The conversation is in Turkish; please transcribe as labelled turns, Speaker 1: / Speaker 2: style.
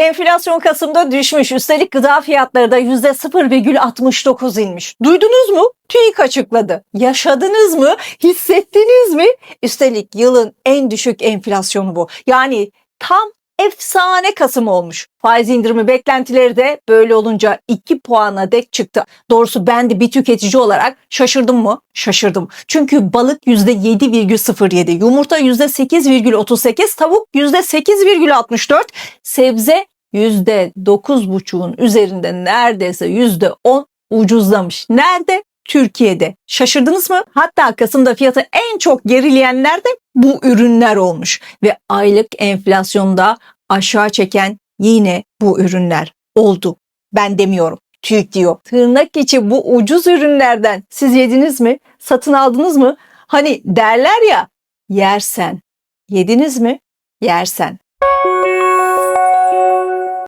Speaker 1: Enflasyon Kasım'da düşmüş. Üstelik gıda fiyatları da %0,69 inmiş. Duydunuz mu? TÜİK açıkladı. Yaşadınız mı? Hissettiniz mi? Üstelik yılın en düşük enflasyonu bu. Yani tam efsane Kasım olmuş. Faiz indirimi beklentileri de böyle olunca 2 puana dek çıktı. Doğrusu ben de bir tüketici olarak şaşırdım mı? Şaşırdım. Çünkü balık %7,07, yumurta %8,38, tavuk %8,64, sebze %9,5'un üzerinde neredeyse %10 ucuzlamış. Nerede? Türkiye'de. Şaşırdınız mı? Hatta Kasım'da fiyatı en çok gerileyenler de bu ürünler olmuş ve aylık enflasyonda aşağı çeken yine bu ürünler oldu. Ben demiyorum. TÜİK diyor. Tırnak içi bu ucuz ürünlerden siz yediniz mi? Satın aldınız mı? Hani derler ya yersen. Yediniz mi? Yersen.